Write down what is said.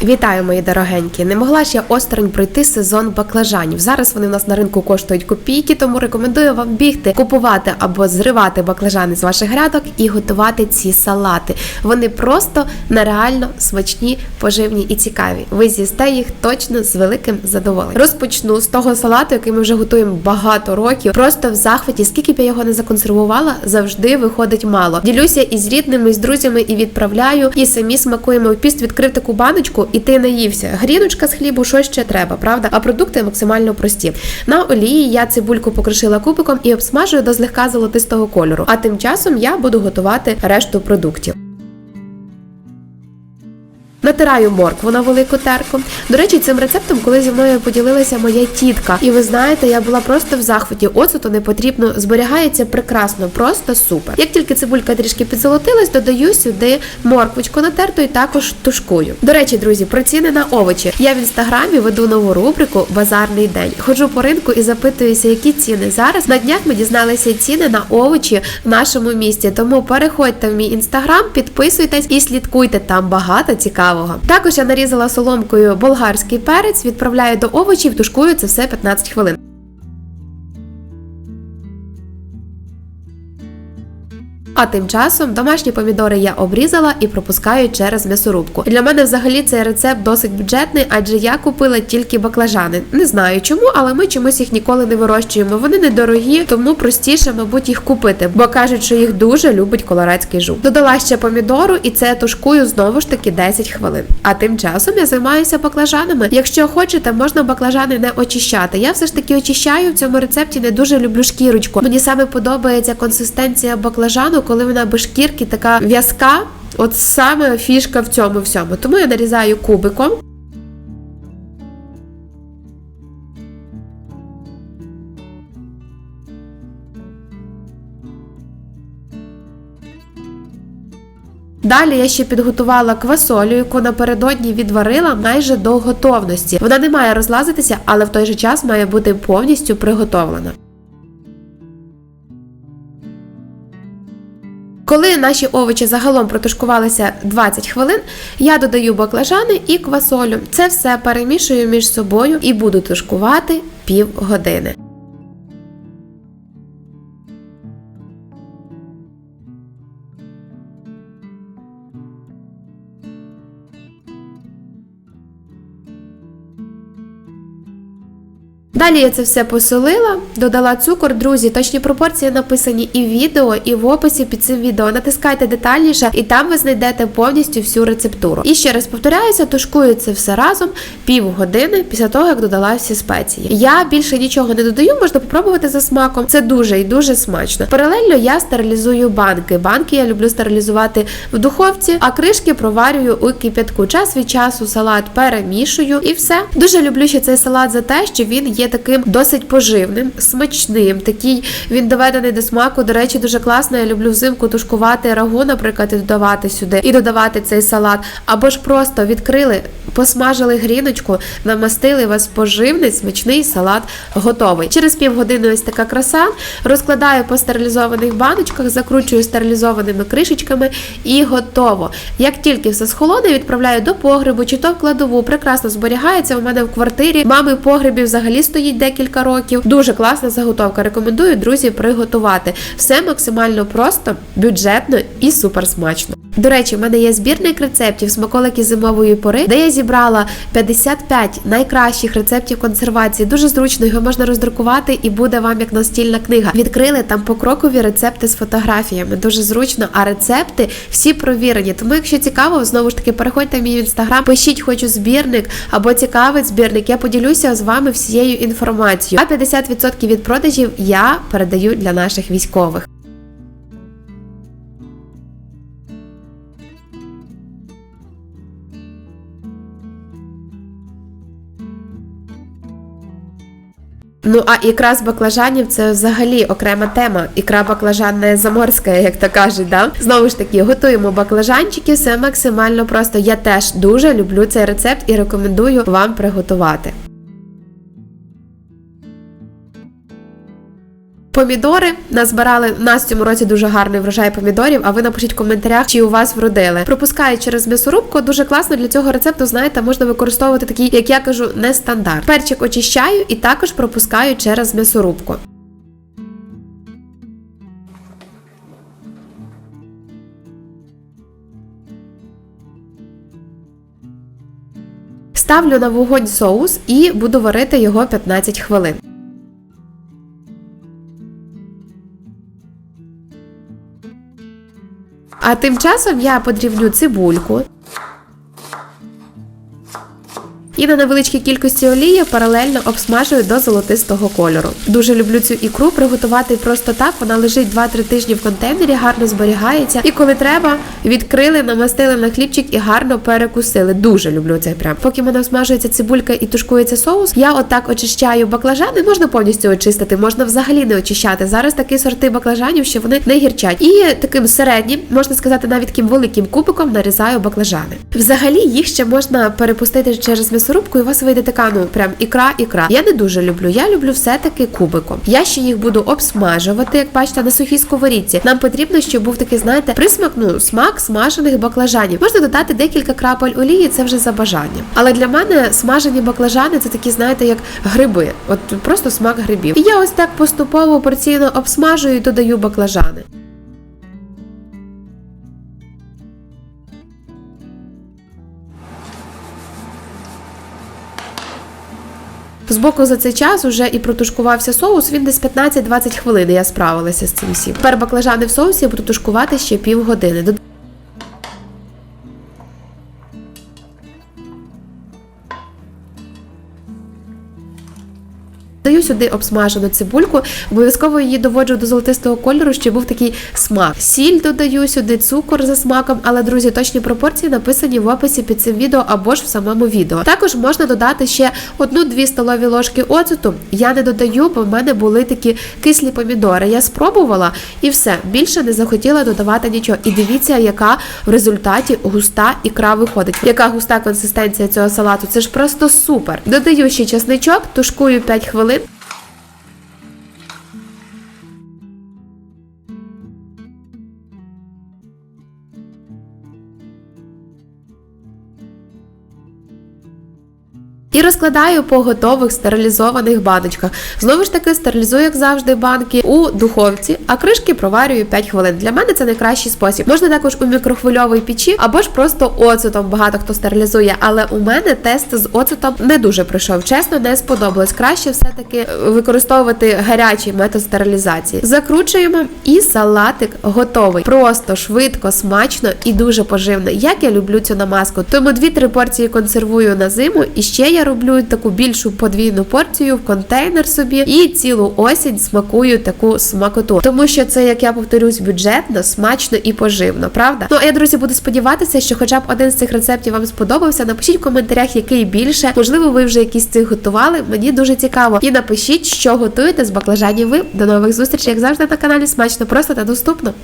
Вітаю, мої дорогенькі! Не могла ж я осторонь пройти сезон баклажанів. Зараз вони у нас на ринку коштують копійки, тому рекомендую вам бігти, купувати або зривати баклажани з ваших грядок і готувати ці салати. Вони просто нереально смачні, поживні і цікаві. Ви з'їсте їх точно з великим задоволенням. Розпочну з того салату, який ми вже готуємо багато років. Просто в захваті, скільки б я його не законсервувала, завжди виходить мало. Ділюся із рідними, з друзями і відправляю. І самі смакуємо в піст. Відкрив таку баночку, і ти наївся. Гріночка з хлібу, що ще треба, правда? А продукти максимально прості. На олії я цибульку покришила кубиком і обсмажую до злегка золотистого кольору. А тим часом я буду готувати решту продуктів. Натираю моркву на велику терку. До речі, цим рецептом, коли зі мною поділилася моя тітка, і ви знаєте, я була просто в захваті. Оцету не потрібно, зберігається прекрасно, просто супер. Як тільки цибулька трішки підзолотилась, додаю сюди морквочку натерту і також тушкую. До речі, друзі, про ціни на овочі. Я в інстаграмі веду нову рубрику Базарний день. Ходжу по ринку і запитуюся, які ціни зараз. На днях ми дізналися ціни на овочі в нашому місті. Тому переходьте в мій інстаграм, підписуйтесь і слідкуйте там багато цікавого. Також я нарізала соломкою болгарський перець, відправляю до овочів, тушкую це все 15 хвилин. А тим часом домашні помідори я обрізала і пропускаю через м'ясорубку. Для мене взагалі цей рецепт досить бюджетний, адже я купила тільки баклажани. Не знаю чому, але ми чомусь їх ніколи не вирощуємо. Вони недорогі, тому простіше, мабуть, їх купити, бо кажуть, що їх дуже любить колорадський жук. Додала ще помідору, і це тушкую знову ж таки 10 хвилин. А тим часом я займаюся баклажанами. Якщо хочете, можна баклажани не очищати. Я все ж таки очищаю в цьому рецепті. Не дуже люблю шкірочку. Мені саме подобається консистенція баклажану, коли вона без шкірки така в'язка. От саме фішка в цьому всьому. Тому я нарізаю кубиком. Далі я ще підготувала квасолю, яку напередодні відварила майже до готовності. Вона не має розлазитися, але в той же час має бути повністю приготовлена. Коли наші овочі загалом протушкувалися 20 хвилин, я додаю баклажани і квасолю. Це все перемішую між собою і буду тушкувати пів Далі я це все посолила, додала цукор, друзі. Точні пропорції написані і в відео, і в описі під цим відео. Натискайте детальніше, і там ви знайдете повністю всю рецептуру. І ще раз повторяюся, тушкую це все разом пів години після того, як додала всі спеції. Я більше нічого не додаю, можна попробувати за смаком. Це дуже і дуже смачно. Паралельно я стерилізую банки. Банки я люблю стерилізувати в духовці, а кришки проварюю у кип'ятку. Час від часу салат перемішую і все. Дуже люблю ще цей салат за те, що він є таким досить поживним, смачним. Такий він доведений до смаку. До речі, дуже класно. Я люблю взимку тушкувати рагу, наприклад, і додавати сюди, і додавати цей салат. Або ж просто відкрили, посмажили гріночку, намастили вас поживний, смачний салат готовий. Через півгодини ось така краса. Розкладаю по стерилізованих баночках, закручую стерилізованими кришечками і готово. Як тільки все схолоне, відправляю до погребу чи то в кладову. Прекрасно зберігається. У мене в квартирі мами в погребі взагалі стоїть декілька років. Дуже класна заготовка. Рекомендую друзі приготувати. Все максимально просто, бюджетно і супер смачно. До речі, в мене є збірник рецептів смаколики зимової пори, де я зібрала 55 найкращих рецептів консервації. Дуже зручно його можна роздрукувати і буде вам як настільна книга. Відкрили там покрокові рецепти з фотографіями. Дуже зручно, а рецепти всі провірені. Тому, якщо цікаво, знову ж таки переходьте в мій інстаграм, пишіть, хочу збірник або цікавий збірник. Я поділюся з вами всією інформацією. А 50% від продажів я передаю для наших військових. Ну а ікра з баклажанів це взагалі окрема тема. Ікра баклажанна заморська, як то кажуть. Да? Знову ж таки, готуємо баклажанчики, все максимально просто. Я теж дуже люблю цей рецепт і рекомендую вам приготувати. Помідори назбирали нас цьому році дуже гарний врожай помідорів. А ви напишіть в коментарях, чи у вас вродили. Пропускаю через м'ясорубку. Дуже класно для цього рецепту. Знаєте, можна використовувати такий, як я кажу, нестандарт. Перчик очищаю і також пропускаю через м'ясорубку. Ставлю на вогонь соус і буду варити його 15 хвилин. А тим часом я подрівню цибульку. І на невеличкій кількості олії паралельно обсмажую до золотистого кольору. Дуже люблю цю ікру приготувати просто так. Вона лежить 2-3 тижні в контейнері, гарно зберігається. І коли треба, відкрили, намастили на хлібчик і гарно перекусили. Дуже люблю цей прям. Поки в мене обсмажується цибулька і тушкується соус, я отак очищаю баклажани. Можна повністю очистити, можна взагалі не очищати. Зараз такі сорти баклажанів, що вони не гірчать. І таким середнім, можна сказати, навіть таким великим кубиком нарізаю баклажани. Взагалі їх ще можна перепустити через м'ясорубку, і у вас вийде така, ну прям ікра, ікра. Я не дуже люблю. Я люблю все-таки кубиком. Я ще їх буду обсмажувати, як бачите, на сухій сковорідці. Нам потрібно, щоб був такий, знаєте, присмак, ну смак смажених баклажанів. Можна додати декілька крапель олії, це вже за бажанням. Але для мене смажені баклажани це такі, знаєте, як гриби. От просто смак грибів. І я ось так поступово порційно обсмажую і додаю баклажани. Збоку за цей час уже і протушкувався соус. Він десь 15-20 хвилин. Я справилася з цим всім. Тепер баклажани в соусі протушкувати ще півгодини. Даю сюди обсмажену цибульку, обов'язково її доводжу до золотистого кольору, щоб був такий смак. Сіль додаю сюди, цукор за смаком, але друзі, точні пропорції написані в описі під цим відео або ж в самому відео. Також можна додати ще одну-дві столові ложки оцету. Я не додаю, бо в мене були такі кислі помідори. Я спробувала і все більше не захотіла додавати нічого. І дивіться, яка в результаті густа ікра виходить. Яка густа консистенція цього салату? Це ж просто супер. Додаю ще чесничок, тушкую 5 хвилин. І розкладаю по готових стерилізованих баночках. Знову ж таки, стерилізую, як завжди, банки у духовці, а кришки проварюю 5 хвилин. Для мене це найкращий спосіб. Можна також у мікрохвильовій печі або ж просто оцетом. Багато хто стерилізує, але у мене тест з оцетом не дуже пройшов. Чесно, не сподобалось. Краще все-таки використовувати гарячий метод стерилізації. Закручуємо, і салатик готовий. Просто швидко, смачно і дуже поживно. Як я люблю цю намазку. Тому 2-3 порції консервую на зиму, і ще роблю таку більшу подвійну порцію в контейнер собі і цілу осінь смакую таку смакоту. Тому що це, як я повторюсь, бюджетно, смачно і поживно, правда? Ну а я, друзі, буду сподіватися, що хоча б один з цих рецептів вам сподобався. Напишіть в коментарях, який більше. Можливо, ви вже якісь цих готували. Мені дуже цікаво. І напишіть, що готуєте з баклажанів ви. До нових зустрічей, як завжди, на каналі смачно, просто та доступно.